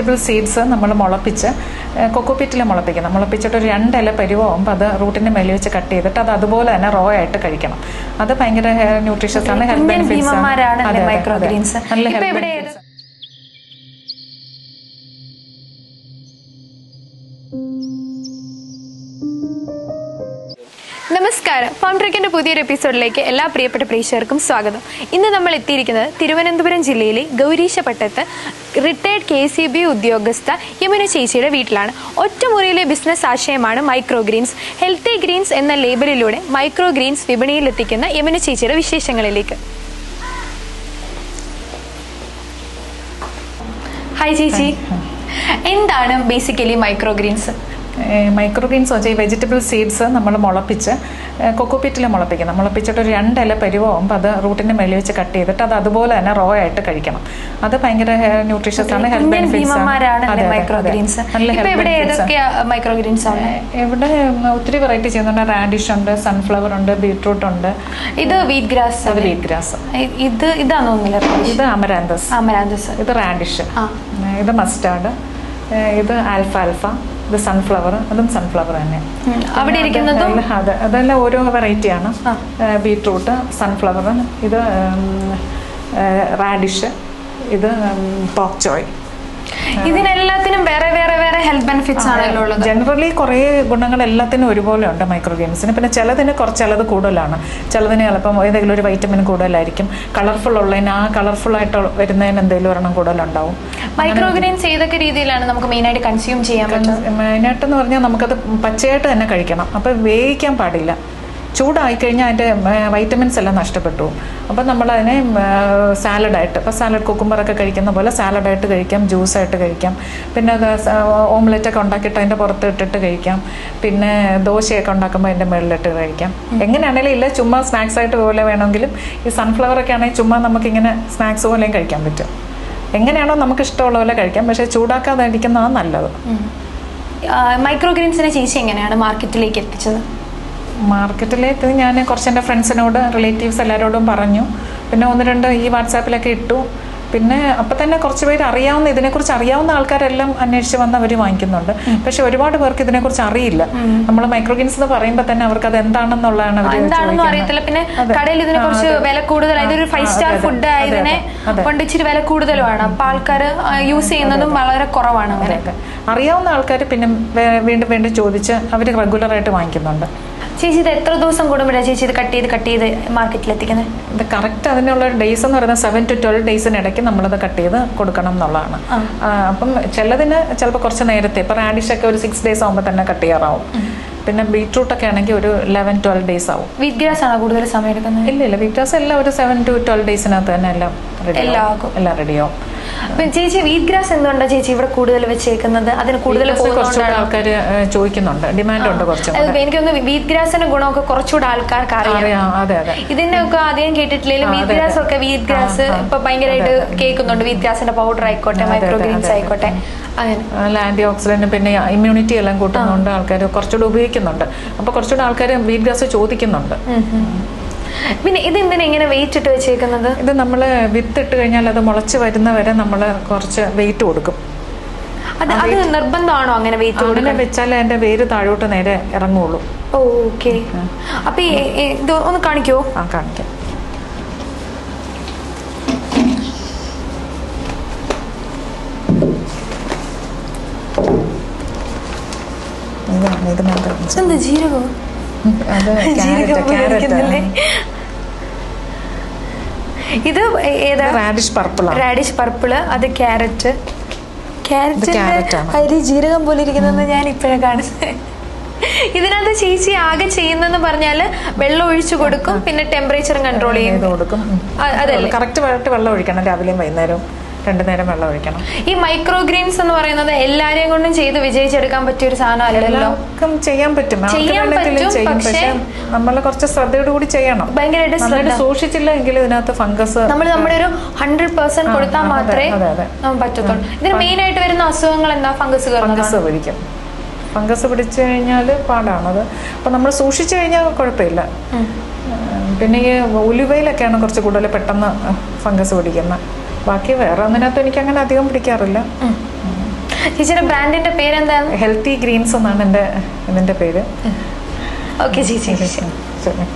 Vegetable seeds നമ്മൾ മുളപ്പിച്ച് കൊക്കോപ്പീറ്റിൽ മുളപ്പിക്കണം മുളപ്പിച്ചിട്ട് ഒരു രണ്ടില പരിവാകുമ്പോൾ അത് റൂട്ടിന്റെ മേലെ വെച്ച് കട്ട് ചെയ്തിട്ട് അത് അതുപോലെ തന്നെ റോ ആയിട്ട് കഴിക്കണം. അത് ഭയങ്കര ന്യൂട്രീഷ്യസ് ആണ് ഹെൽത്ത് ബെനിഫിറ്റ്സ് നല്ല health ഇവിടെ benefits. നമസ്കാരം. ഫാം ട്രിക്കിന്റെ പുതിയൊരു എപ്പിസോഡിലേക്ക് എല്ലാ പ്രിയപ്പെട്ട പ്രേക്ഷകർക്കും സ്വാഗതം. ഇന്ന് നമ്മൾ എത്തിയിരിക്കുന്നത് തിരുവനന്തപുരം ജില്ലയിലെ ഗൗരീശപട്ടത്ത് റിട്ടയർഡ് കെ സി ബി ഉദ്യോഗസ്ഥ യമുന ചേച്ചിയുടെ വീട്ടിലാണ്. ഒറ്റമുറിയിലെ ബിസിനസ് ആശയമാണ് മൈക്രോ ഗ്രീൻസ് ഹെൽത്തി ഗ്രീൻസ് എന്ന ലേബലിലൂടെ മൈക്രോ ഗ്രീൻസ് വിപണിയിൽ എത്തിക്കുന്ന യമുന ചേച്ചിയുടെ വിശേഷങ്ങളിലേക്ക്. ഹായ് ചേച്ചി. എന്താണ് basically micro greens micro greens വെച്ചാൽ ഈ വെജിറ്റബിൾ സീഡ്സ് നമ്മൾ മുളപ്പിച്ച് കൊക്കോപ്പീറ്റിൽ മുളപ്പിക്കണം മുളപ്പിച്ചിട്ട് ഒരു രണ്ടില പരുവാകുമ്പോൾ അത് റൂട്ടിന്റെ മേളിൽ വെച്ച് കട്ട് ചെയ്തിട്ട് അത് അതുപോലെ തന്നെ റോ ആയിട്ട് കഴിക്കണം. അത് ഭയങ്കര ന്യൂട്രീഷ്യസ് ആണ് ഹെൽത്ത് ബെനിഫിറ്റ്സ് നല്ല ആണ്. ഇവിടെ ഒത്തിരി വെറൈറ്റി ചെയ്യുന്നുണ്ട്. റാഡിഷ് ഉണ്ട് സൺഫ്ലവർ ഉണ്ട് ബീട്രൂട്ട് ഉണ്ട്. ഇത് വീറ്റ് ഗ്രാസ് അത് വീറ്റ് ഗ്രാസ് ഇത് ഇതാണ് ഇത് അമരാന്തസ് അമരാന്തസ് ഇത് റാഡിഷ്. ഇത് മസ്റ്റാർഡ് ഇത് ആൽഫ ആൽഫ ഇത് സൺഫ്ലവർ അതും സൺഫ്ലവർ തന്നെ. അവിടെ ഇരിക്കുന്നതും? അതെ അതെല്ലാം ഓരോ വെറൈറ്റിയാണ്. ബീട്രൂട്ട് സൺഫ്ലവർ ഇത് റാഡിഷ് ഇത് പോക്ക് ചോയ് ഇതിനെല്ലാത്തിനും വേറെ വേറെ വേറെ ഹെൽത്ത് ബെനിഫിറ്റ്സ് ആണല്ലോ ഉള്ളത്. ജനറലി കുറേ ഗുണങ്ങൾ എല്ലാത്തിനും ഒരുപോലെ ഉണ്ട് മൈക്രോ ഗെയിംസിന് പിന്നെ ചിലതിന് കുറച്ച് ചിലത് കൂടുതലാണ്. ചിലതിന് ചിലപ്പം ഏതെങ്കിലും ഒരു വൈറ്റമിൻ കൂടുതലായിരിക്കും. കളർഫുൾ ഉള്ളതിന് ആ കളർഫുൾ ആയിട്ട് വരുന്നതിന് എന്തെങ്കിലും ഒരെണ്ണം കൂടുതലുണ്ടാവും. മൈക്രോ ഗ്രെയിൻസ് ഏതൊക്കെ രീതിയിലാണ് നമുക്ക് മെയിനായിട്ട് കൺസ്യൂം ചെയ്യാൻ പറ്റുന്നത്? മെയിനായിട്ടെന്ന് പറഞ്ഞാൽ നമുക്കത് പച്ചയായിട്ട് തന്നെ കഴിക്കണം. അപ്പോൾ വേവിക്കാൻ പാടില്ല. ചൂടായി കഴിഞ്ഞാൽ അതിന്റെ വൈറ്റമിൻസ് എല്ലാം നഷ്ടപ്പെട്ടു. അപ്പം നമ്മളതിനെ സാലഡായിട്ട് ഇപ്പോൾ സാലഡ് കുക്കുമ്പറൊക്കെ കഴിക്കുന്ന പോലെ സാലഡായിട്ട് കഴിക്കാം ജ്യൂസായിട്ട് കഴിക്കാം. പിന്നെ ഓംലെറ്റൊക്കെ ഉണ്ടാക്കിയിട്ട് അതിന്റെ പുറത്ത് ഇട്ടിട്ട് കഴിക്കാം. പിന്നെ ദോശയൊക്കെ ഉണ്ടാക്കുമ്പോൾ അതിന്റെ മുകളിലിട്ട് കഴിക്കാം. എങ്ങനെയാണെങ്കിലും ഇല്ല ചുമ്മാ സ്നാക്സ് ആയിട്ട് പോലെ വേണമെങ്കിലും ഈ സൺഫ്ലവറൊക്കെ ആണെങ്കിൽ ചുമ്മാ നമുക്കിങ്ങനെ സ്നാക്സ് പോലെയും കഴിക്കാൻ പറ്റും. എങ്ങനെയാണോ നമുക്ക് ഇഷ്ടമുള്ള പോലെ കഴിക്കാം പക്ഷേ ചൂടാക്കാതെ ഇരിക്കുന്നതാണ് നല്ലത്. മൈക്രോ ഗ്രീൻസിനെ ചേച്ചി എങ്ങനെയാണ് മാർക്കറ്റിലേക്ക് എത്തിച്ചത്? മാർക്കറ്റിലേക്ക് ഞാൻ കുറച്ച് എന്റെ ഫ്രണ്ട്സിനോട് റിലേറ്റീവ്സ് എല്ലാവരോടും പറഞ്ഞു. പിന്നെ ഒന്ന് രണ്ട് ഈ വാട്സാപ്പിലൊക്കെ ഇട്ടു. പിന്നെ അപ്പം തന്നെ കുറച്ച് പേര് അറിയാവുന്ന ഇതിനെക്കുറിച്ച് അറിയാവുന്ന ആൾക്കാരെല്ലാം അന്വേഷിച്ച് വന്ന് അവർ വാങ്ങിക്കുന്നുണ്ട്. പക്ഷെ ഒരുപാട് പേർക്ക് ഇതിനെക്കുറിച്ച് അറിയില്ല. നമ്മൾ മൈക്രോഗിൻസ് എന്ന് പറയുമ്പോൾ തന്നെ അവർക്ക് അത് എന്താണെന്നുള്ളതാണ് എന്താണെന്നും അറിയത്തില്ല. പിന്നെ കടയിൽ ഇതിനെ കുറിച്ച് വില കൂടുതൽ ഇതൊരു ഫൈവ് സ്റ്റാർ ഫുഡ് ആയതിനെ കൊണ്ട് ഇച്ചിരി വില കൂടുതലുമാണ്. അപ്പൊ ആൾക്കാർ യൂസ് ചെയ്യുന്നതും വളരെ കുറവാണ് അങ്ങനെ അറിയാവുന്ന ആൾക്കാർ പിന്നെ വീണ്ടും വീണ്ടും ചോദിച്ച് അവർ റെഗുലറായിട്ട് വാങ്ങിക്കുന്നുണ്ട്. ചേച്ചി ഇത് എത്ര ദിവസം കൂടുമ്പോഴാണ് ചേച്ചി ഇത് കട്ട് ചെയ്ത് കട്ട് ചെയ്ത് മാർക്കറ്റിൽ എത്തിക്കുന്നത് ഇത് കറക്റ്റ് അതിനുള്ള ഡേയ്സ് എന്ന് പറയുന്നത് സെവൻ ടു ട്വൽവ് ഡേയ്സിന് ഇടയ്ക്ക് നമ്മളത് കട്ട് ചെയ്ത് കൊടുക്കണം എന്നുള്ളതാണ്. അപ്പം ചിലതിന് ചിലപ്പോൾ കുറച്ച് നേരത്തെ ഇപ്പോൾ റാഡിഷ് ഒക്കെ ഒരു സിക്സ് ഡേയ്സ് ആകുമ്പോൾ തന്നെ കട്ട് ചെയ്യാറാവും. പിന്നെ ബീട്രൂട്ട് ഒക്കെ ആണെങ്കിൽ ഒരു ലെവൻ ട്വൽവ് ഡേയ്സ് ആവും. വീറ്റ് ഗ്രാസ് ആണോ കൂടുതൽ സമയം എടുക്കുന്നത്? ഇല്ല ഇല്ല വീറ്റാസ് എല്ലാം ഒരു സെവൻ ടു ട്വൽവ് ഡേയ്സിനകത്ത് തന്നെ എല്ലാം റെഡി എല്ലാം ആകും. എല്ലാം റെഡിയാവും ചേച്ചി വീറ്റ് ഗ്രാസ് എന്തുകൊണ്ടാണ് ചേച്ചി ഇവിടെ കൂടുതൽ വെച്ചേക്കുന്നത്? അതിന് കൂടുതൽ കുറച്ചുകൂടെ? ആൾക്കാർ ചോദിക്കുന്നുണ്ട്. ഡിമാൻഡ് ഉണ്ട് കുറച്ച് എനിക്ക് എനിക്കൊന്ന് വീറ്റ് ഗ്രാസിന്റെ ഗുണമൊക്കെ കുറച്ചുകൂടെ ആൾക്കാർക്ക് അറിയാം. അതെ അതെ. ഇതിന്റെ ഒക്കെ ആദ്യം കേട്ടിട്ടില്ലെങ്കിലും വീറ്റ് ഗ്രാസ് ഒക്കെ വീറ്റ് ഗ്രാസ് ഇപ്പൊ ഭയങ്കരമായിട്ട് കേൾക്കുന്നുണ്ട്. വീറ്റ് ഗ്രാസിന്റെ പൗഡർ ആയിക്കോട്ടെ മൈക്രോ ഗ്രീൻസ് ആയിക്കോട്ടെ. അല്ല ആന്റി ഓക്സിഡന്റ് പിന്നെ ഇമ്മ്യൂണിറ്റി എല്ലാം കൂട്ടുന്നതുകൊണ്ട് ആൾക്കാർ കുറച്ചുകൂടെ ഉപയോഗിക്കുന്നുണ്ട്. അപ്പൊ കുറച്ചുകൂടെ ആൾക്കാർ വീറ്റ് ഗ്രാസ് ചോദിക്കുന്നുണ്ട്. പിന്നെ ഇത് എന്തിനാ ഇങ്ങനെ വെയിറ്റ് ഇട്ട് വെച്ചേക്കുന്നത്? ഇത് നമ്മൾ വിത്ത് ഇട്ട് കഴിഞ്ഞാൽ അത് മുളച്ച് വരുന്നവരെ നമ്മൾ കുറച്ച് വെയിറ്റ് കൊടുക്കും. അത് അത് നിർബന്ധമാണോ അങ്ങനെ വെയിറ്റ് അങ്ങനെ വെച്ചാൽ അതിന്റെ വേര് താഴോട്ട് നേരെ ഇറങ്ങുള്ളൂ. ഓക്കെ അപ്പൊ ഇത് ഒന്ന് കാണിക്കോ? ആ കാണിക്കാം. എന്ത് ജീരകോ ഇത് ഏതാ? റാഡിഷ് പർപ്പിൾ റാഡിഷ് പർപ്പിൾ അത് ക്യാരറ്റ് ക്യാരറ്റ് carrot അരി ജീരകം പോലെ ഇരിക്കുന്നത് ഞാൻ ഇപ്പോഴാണ് കാണുന്നത്. ഇതിനകത്ത് ചേച്ചി ആകെ ചെയ്യുന്നെന്ന് പറഞ്ഞാൽ വെള്ളം ഒഴിച്ചു കൊടുക്കും പിന്നെ ടെമ്പറേച്ചറും കൺട്രോൾ ചെയ്ത് കൊടുക്കും. അതല്ലേ? കറക്റ്റ് വെള്ളം ഒഴിക്കണം രാവിലെയും വൈകുന്നേരവും. രണ്ടു നേരം വെള്ളം ഒഴിക്കണം. ഈ മൈക്രോ ഗ്രീൻസ് എന്ന് പറയുന്നത് എല്ലാരെയും കൊണ്ടും ചെയ്ത് വിജയിച്ചെടുക്കാൻ പറ്റിയ ഒരു സാധനം അല്ലല്ലോ? ചെയ്യാൻ പറ്റും. നമ്മളെ ചെയ്യാൻ പറ്റും, പക്ഷേ നമ്മൾ കുറച്ച് ശ്രദ്ധയോട് കൂടി ചെയ്യണം. ഭയങ്കരമായിട്ട് സൂക്ഷിച്ചില്ല എങ്കിൽ ഇതിനകത്ത് ഫംഗസ് നമ്മൾ നമ്മുടെ ഒരു ഹൺഡ്രഡ് പെർസെന്റ് കൊടുത്താൽ മാത്രമേ പറ്റത്തുള്ളൂ. ഇതിന് മെയിൻ ആയിട്ട് വരുന്ന അസുഖങ്ങൾ എന്താ? ഫംഗസ് ഫംഗസ് പിടിക്കും. ഫംഗസ് പിടിച്ചു കഴിഞ്ഞാൽ പാടാണത് അപ്പം നമ്മൾ സൂക്ഷിച്ചു കഴിഞ്ഞാൽ കുഴപ്പമില്ല. പിന്നെ ഈ ഉലുവയിലൊക്കെയാണ് കുറച്ച് കൂടുതൽ പെട്ടെന്ന് ഫംഗസ് പിടിക്കുന്നത് ബാക്കി വേറെ ഒന്നിനകത്ത് എനിക്ക് അങ്ങനെ അധികം പിടിക്കാറില്ല. ചേച്ചിയുടെ ബ്രാൻഡിന്റെ പേരെന്താണ്? ഹെൽത്തി ഗ്രീൻസ് എന്നാണ് എന്റെ ഇതിന്റെ പേര്. ഓക്കെ ചേച്ചി ശരി.